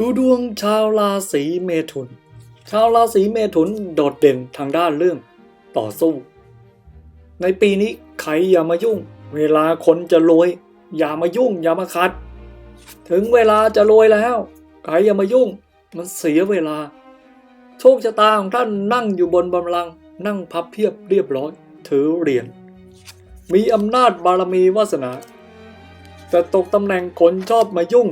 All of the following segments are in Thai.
ดูดวงชาวราศีเมถุน ชาวราศีเมถุนโดดเด่นทางด้านเรื่องต่อสู้ ในปีนี้ใครอย่ามายุ่ง เวลาคนจะรวย อย่ามายุ่ง อย่ามาขัด ถึงเวลาจะรวยแล้วใครอย่ามายุ่ง มันเสียเวลา โชคชะตาของท่านนั่งอยู่บนบัลลังก์นั่งพับเพียบเรียบร้อย ถือเหรียญมีอำนาจบารมีวาสนา แต่ตกตำแหน่งคนชอบมายุ่ง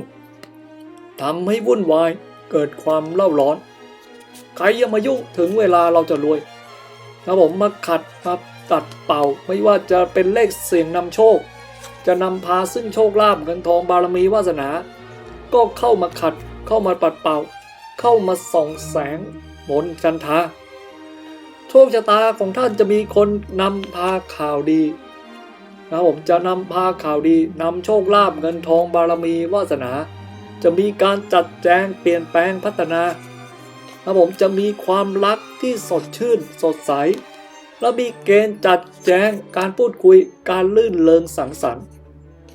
ทำให้วุ่นวายเกิดความเล่าร้อน ใครย่ามายุ่งถึงเวลาเราจะรวยนะผมมาขัดมาตัดเป่าไม่ว่าจะเป็นเลขเสียงนำโชค จะนำพาซึ่งโชคลาภเงินทองบารมีวาสนา ก็เข้ามาขัดเข้ามาปัดเป่า เข้ามาส่องแสงมนต์จันทาโชคชะตาของท่านจะมีคนนำพาข่าวดีนะผมจะนำพาข่าวดีนำโชคลาภเงินทองบารมีวาสนา จะมีการจัดแจงเปลี่ยนแปลงพัฒนานะผมจะมีความรักที่สดชื่นสดใส และมีเกณฑ์จัดแจงการพูดคุยการลื่นเลิงสังสรรค์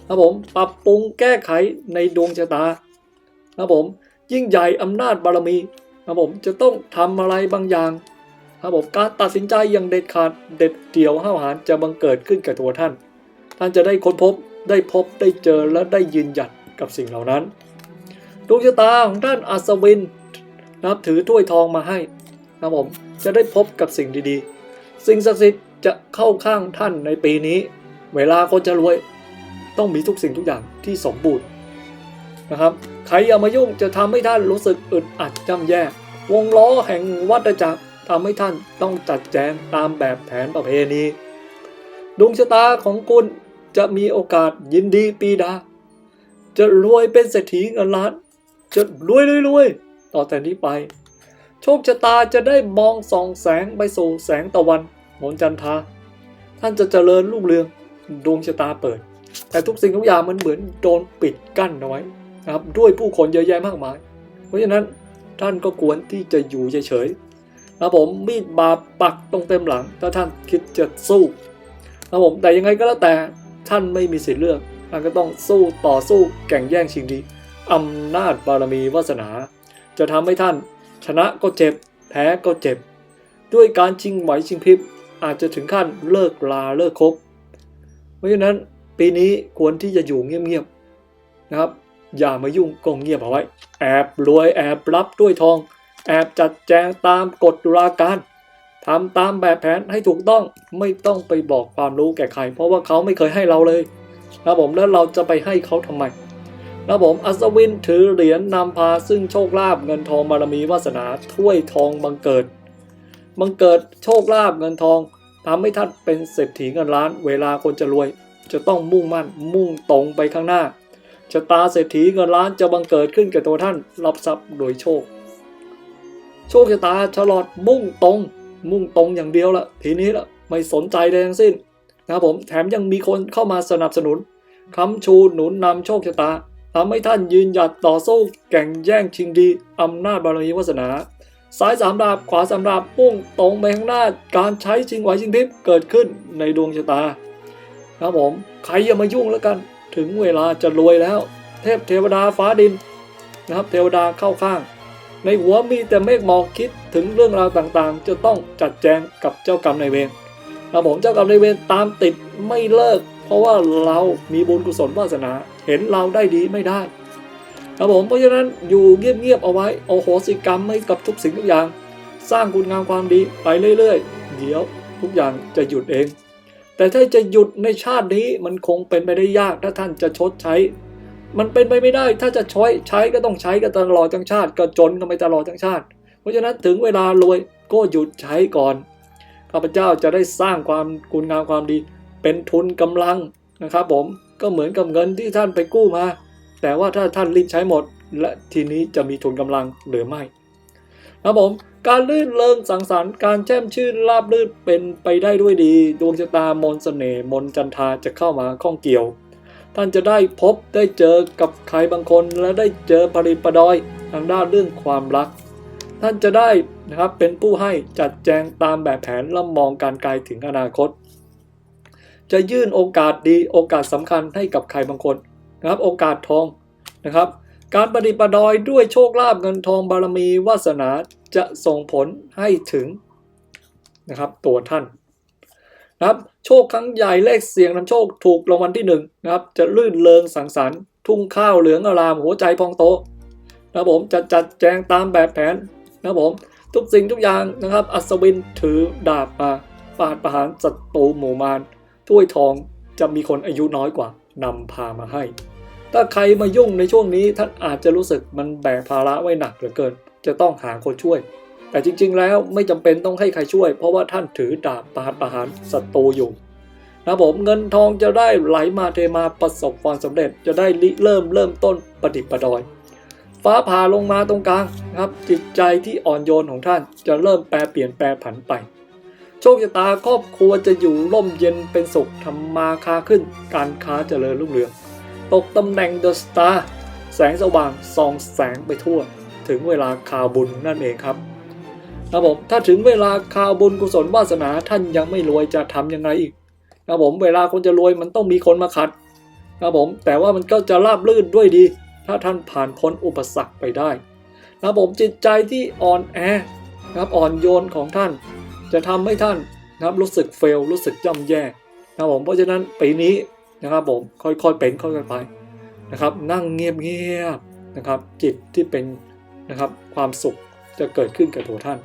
นะผมปรับปรุงแก้ไขในดวงชะตานะผมยิ่งใหญ่อำนาจบารมีนะผมจะต้องทำอะไรบางอย่างนะผมการตัดสินใจอย่างเด็ดขาดเด็ดเดี่ยวห้าวหาญจะบังเกิดขึ้นกับตัวท่าน ท่านจะได้ค้นพบได้พบได้เจอและได้ยืนหยัดกับสิ่งเหล่านั้น วงชะตาของท่านอัศวินนับถือถ้วยทองมาให้นะผมจะได้พบกับสิ่งดีๆ สิ่งศักดิ์สิทธิ์จะเข้าข้างท่านในปีนี้ เวลาคนจะรวย ต้องมีทุกสิ่งทุกอย่างที่สมบูรณ์นะครับใครอย่ามายุ่งจะทำให้ท่านรู้สึกอึดอัดจำแย่ วงล้อแห่งวัฏจักรทำให้ท่านต้องจัดแจงตามแบบแผนประเพณีดวงชะตาของคุณจะมีโอกาสยินดีปีดา จะรวยเป็นเศรษฐีเงินล้าน จะรวยรวยรวยต่อแต่นี้ไป โชคชะตาจะได้มองส่องแสงไปสู่แสงตะวันโหนจันทา ท่านจะเจริญรุ่งเรืองดวงชะตาเปิด แต่ทุกสิ่งทุกอย่างมันเหมือนโดนปิดกั้นเอาไว้นะครับด้วยผู้คนเยอะแยะมากมาย เพราะฉะนั้นท่านก็ควรที่จะอยู่เฉยๆนะผมมีดบาปักตรงเต็มหลัง ถ้าท่านคิดจะสู้นะผมแต่ยังไงก็แล้วแต่ท่านไม่มีสิทธิ์เลือกท่านก็ต้องสู้ต่อสู้แข่งแย่งชิงดี อำนาจบารมีวาสนา จะทำให้ท่าน ชนะก็เจ็บ แพ้ก็เจ็บ ด้วยการชิงไหวชิงพริบอาจจะถึงขั้นเลิกลาเลิกคบ เพราะฉะนั้นปีนี้ควรที่จะอยู่เงียบๆนะครับ อย่ามายุ่งกงเงียบเอาไว้ แอบรวยแอบรับด้วยทอง แอบจัดแจงตามกฎตุลาการทำตามแบบแผนให้ถูกต้องไม่ต้องไปบอกความรู้แก่ใคร เพราะว่าเขาไม่เคยให้เราเลยนะผมแล้วเราจะไปให้เขาทำไม นะผมอัศวินถือเหรียญนนำพาซึ่งโชคลาภเงินทองบารมีวาสนาถ้วยทองบังเกิด บังเกิดโชคลาภเงินทองทำให้ท่านเป็นเศรษฐีเงินล้าน เวลาคนจะรวย จะต้องมุ่งมั่นมุ่งตรงไปข้างหน้าชะตาเศรษฐีเงินล้านจะบังเกิดขึ้นแกับตัวท่านรับทรัพย์โดยโชค โชคชะตาฉลอดมุ่งตรง มุ่งตรงอย่างเดียวละทีนี้ละไม่สนใจใดทั้งสิ้นนะครับผมแถมยังมีคนเข้ามาสนับสนุนค้ำชูหนุนนำโชคชะตา ทำให้ท่านยืนหยัดต่อสู้แข่งแย่งชิงดีอำนาจบารมีวาสนา ซ้ายสามดาบขวาสามดาบพุ่งตรงไปข้างหน้า การใช้ชิงไหวชิงพริบเกิดขึ้นในดวงชะตา ครับผมใครอย่ามายุ่งแล้วกัน ถึงเวลาจะรวยแล้ว เทพเทวดาฟ้าดินนะครับ เทวดาเข้าข้าง ในหัวมีแต่เมฆหมอกคิดถึงเรื่องราวต่างๆ จะต้องจัดแจงกับเจ้ากรรมนายเวรนะผมเจ้ากรรมนายเวรตามติดไม่เลิก เพราะว่าเรามีบุญกุศลวาสนา เห็นเราได้ดีไม่ได้นะผมเพราะฉะนั้นอยู่เงียบๆเอาไว้โอโหสิกรรมให้กับทุกสิ่งทุกอย่าง สร้างคุณงามความดีไปเรื่อยๆ เดี๋ยวทุกอย่างจะหยุดเอง แต่ถ้าจะหยุดในชาตินี้มันคงเป็นไปได้ยากถ้าท่านจะชดใช้ มันเป็นไปไม่ได้ถ้าจะช้ใช้ก็ต้องใช้กันตลอดทั้งชาติก็จนกันไปตลอดทั้งชาติ เพราะฉะนั้นถึงเวลารวยก็หยุดใช้ก่อนข้าพเจ้าจะได้สร้างความคุณงามความดี เป็นทุนกำลังนะครับผม ก็เหมือนกับเงินที่ท่านไปกู้มา แต่ว่าถ้าท่านรีบใช้หมด และทีนี้จะมีทุนกำลังหรือไม่นะครับผมการลื่นเลิงสังสรรค์การแช่มชื่นราบลื่นเป็นไปได้ด้วยดี ดวงชะตามนสเสน่ห์มนจันทาจะเข้ามาข้องเกี่ยว ท่านจะได้พบได้เจอกับใครบางคนและได้เจอผลิประดอยทางด้านเรื่องความรัก ท่านจะได้นะครับเป็นผู้ให้จัดแจงตามแบบแผนและมองการไกลถึงอนาคต จะยื่นโอกาสดีโอกาสสำคัญให้กับใครบางคนนะครับ โอกาสทองนะครับ การปฏิปดอยด้วยโชคลาภเงินทองบารมีวาสนาจะส่งผลให้ถึงนะครับ ตัวท่านนะครับ โชคครั้งใหญ่เลขเสียงนำโชคถูกรางวัลที่หนึ่งนะครับ จะลื่นเริงสังสรรค์ทุ่งข้าวเหลืองอารามหัวใจพองโตนะครับผมจะจัดแจงตามแบบแผนนะครับผมทุกสิ่งทุกอย่างนะครับ อัศวินถือดาบมาปาดประหารศัตรูหมู่มาร ถ้วยทองจะมีคนอายุน้อยกว่านำพามาให้ ถ้าใครมายุ่งในช่วงนี้ท่านอาจจะรู้สึกมันแบกภาระไว้หนักเหลือเกิน จะต้องหาคนช่วย แต่จริง ๆ แล้วไม่จำเป็นต้องให้ใครช่วย เพราะว่าท่านถือดาบปาดประหารศัตรูอยู่นะผมเงินทองจะได้ไหลมาเทมาประสบความสำเร็จจะได้ริเริ่มเริ่มต้นประดิษฐ์ประดอย ฟ้าผ่าลงมาตรงกลางครับจิตใจที่อ่อนโยนของท่านจะเริ่มแปรเปลี่ยนแปรผันไป โชคชะตาครอบครัวจะอยู่ร่มเย็นเป็นสุขทำมาค้าขึ้น การค้าเจริญรุ่งเรือง ตกตำแหน่งเดอะสตาร์แสงสว่างส่องแสงไปทั่ว ถึงเวลาข่าบุญนั่นเองครับนะผมถ้าถึงเวลาข่าบุญกุศลวาสนาท่านยังไม่รวยจะทำยังไงอีกนะผมเวลาคนจะรวยมันต้องมีคนมาขัดนะผมแต่ว่ามันก็จะราบรื่นด้วยดี ถ้าท่านผ่านพ้นอุปสรรคไปได้นะผมจิตใจที่อ่อนแอนะครับอ่อนโยนของท่าน จะทำให้ท่านนะครับรู้สึกเฟลรู้สึกย่ำแย่นะผมเพราะฉะนั้นปีนี้นะครับผมค่อยๆเป็นค่อยๆไปนะครับ นั่งเงียบๆนะครับ จิตที่เป็นนะครับความสุขจะเกิดขึ้นกับตัวท่าน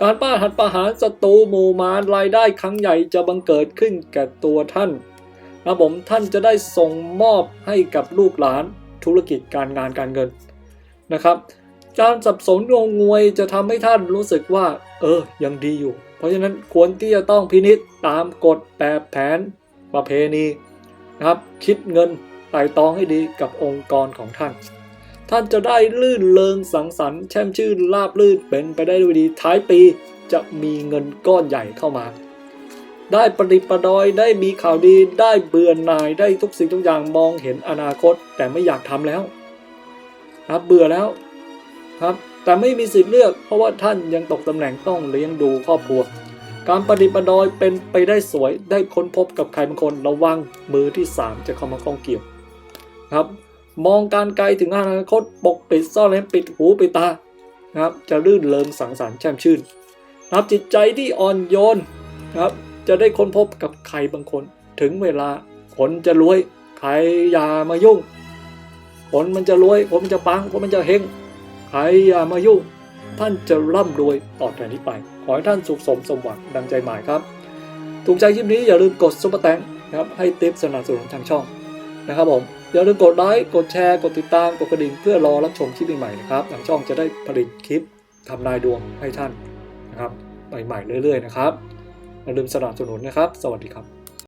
การป้าหัดประหารศัตรูหมู่มารรายได้ครั้งใหญ่จะบังเกิดขึ้นแก่ตัวท่านนะผมท่านจะได้ส่งมอบให้กับลูกหลานธุรกิจการงานการเงินนะครับการสับสนงงงวยจะทำให้ท่านรู้สึกว่า เออยังดีอยู่ ราะฉะนั้นควรที่จะต้องพินิษตามกฎแบบแผนประเพณีนะครับ คิดเงินไต่ตองให้ดีกับองค์กรของท่าน ท่านจะได้ลื่นเลงสังสรรค์แช่มชื่นลาบลื่นเป็นไปได้ด้วยดี ท้ายปีจะมีเงินก้อนใหญ่เข้ามา ได้ปริประดอยได้มีข่าวดีได้เบื่อหน่ายได้ทุกสิ่งทุกอย่างมองเห็นอนาคตแต่ไม่อยากทำแล้วครับเบื่อแล้วครับ แต่ไม่มีสิทธิ์เลือก เพราะว่าท่านยังตกตำแหน่งต้องเลี้ยงดูครอบครัว การประดิษฐ์ประดอยเป็นไปได้สวยได้ค้นพบกับใครบางคนระวังมือที่สามจะเข้ามาข้องเกี่ยวครับ มองการไกลถึงอนาคตปกปิดซ่อนเร้นปิดหูปิดตานะครับจะลื่นเริงสังสรรค์แช่มชื่นนะครับจิตใจที่อ่อนโยนนะครับจะได้ค้นพบกับใครบางคน ถึงเวลาคนจะรวยใครอย่ามายุ่งคนมันจะรวยคนมันจะปังคนมันจะเฮง ครอย่ามายุ่งท่านจะร่ำรวยต่อจากนี้ไป ขอให้ท่านสุขสมสมหวังดังใจหมายครับ ถูกใจคลิปนี้อย่าลืมกดซุปเปอร์แตงนะครับให้ติปสนับสนุนทางช่องนะครับผมอย่าลืมกดไลค์กดแชร์กดติดตามกดกระดิ่งเพื่อรอรับชมคลิปใหม่ๆนะครับทางช่องจะได้ผลิตคลิปทำนายดวงให้ท่านนะครับใหม่ๆเรื่อย ๆ นะครับอย่าลืมสนับสนุนนะครับ สวัสดีครับ